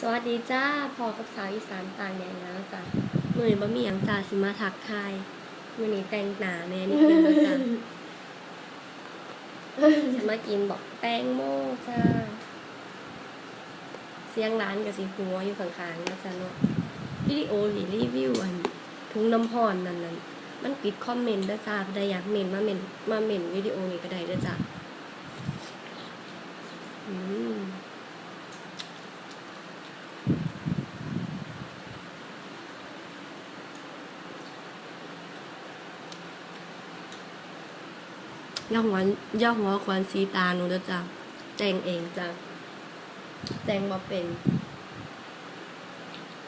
สวัสดีจ้าพอกับสาวอีสานต่างแดนแล้วจ้ะมือนี้บะหมี่หยังจ้าสิมาทักทายมือนี้แต่งหนาแม่นี่เป็นแล้วจ้ะจะมากินบอกแตงโมจ้าเสียงร้านกับสีหัวอยู่ข้างๆนะจ๊ะเนาะวิดีโอหรือรีวิวอันถุงน้ำพรนั่นนั่นมันปิดคอมเมนต์ด้วยจ้าได้อยากเมนมาเมนมาเมนวิดีโอนี้ก็ได้ด้วยจ้ะอืม ย่าหัวย่าหัวควันสีตาหนูจะจ้ะแต่งเองจ้ะแต่งบ่เป็น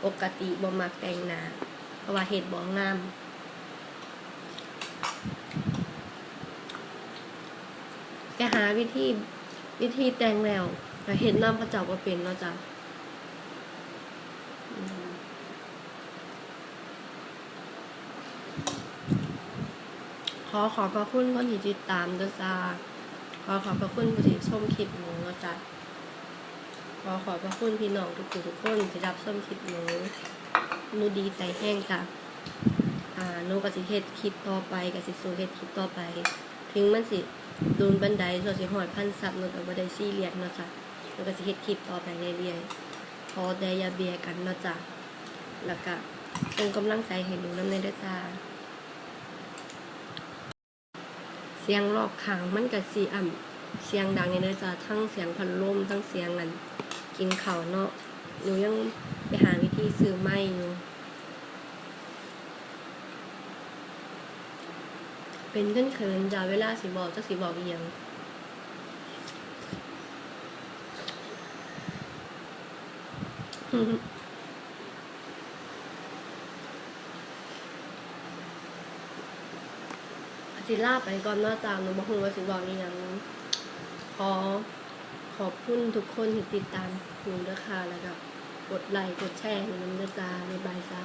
ปกติบ่มักแต่งหนาเพราะว่าเห็ดบ่งามแกหาวิธีวิธีแต่งแล้วแต่เห็ดน้ำกระเจ้าบ่เป็นเนาะจ้ะอืม ข อขอบพระคุณคนที่ติดตามด้วยจ้าขอขอบพระคุณผู้ที่ชมคลิปหนูนะจ๊ะขอขอบพระคุณพี่น้องทุกคนทุกคนที่รับชมคลิปหนูหนูดีใจแห้งจ้ะอ่าหนูก็สิเฮ็ดคลิปต่อไปก็สิสู้เฮ็ดคลิปต่อไป ถึงมันสิโดนบันไดส่วนสิหอดพันซับหนูก็บ่ไดซี่เรียสเนะจ้ะหนูก็สิเฮ็ดคลิปต่อไปเรื่อยๆพอได้ยาเบียกันเนะจ้ะแล้วก็เป็นกำลังใจให้หนูนำในเด้อจ้า เสียงรอบข้างมันก็สีอ่ำเสียงดังเนี่ยจ้ะทั้งเสียงพัดลมทั้งเสียงนั้นกินข้าวเนาะหนูยังไปหาวิธีซื้อไม้อยู่เป็นเขินเขินจ้ะเวลาสิบอกจะสิบอกอีหยัง สิลาไปก่อนหนาตามหนูบอกคุณว่าสิบอกอีหยังขอขอบคุณทุกคนที่ติดตามหนูด้วยค่ะแล้วก็กดไลค์กดแชร์ให้หนูด้วยจ้าบ๊ายบายจ้า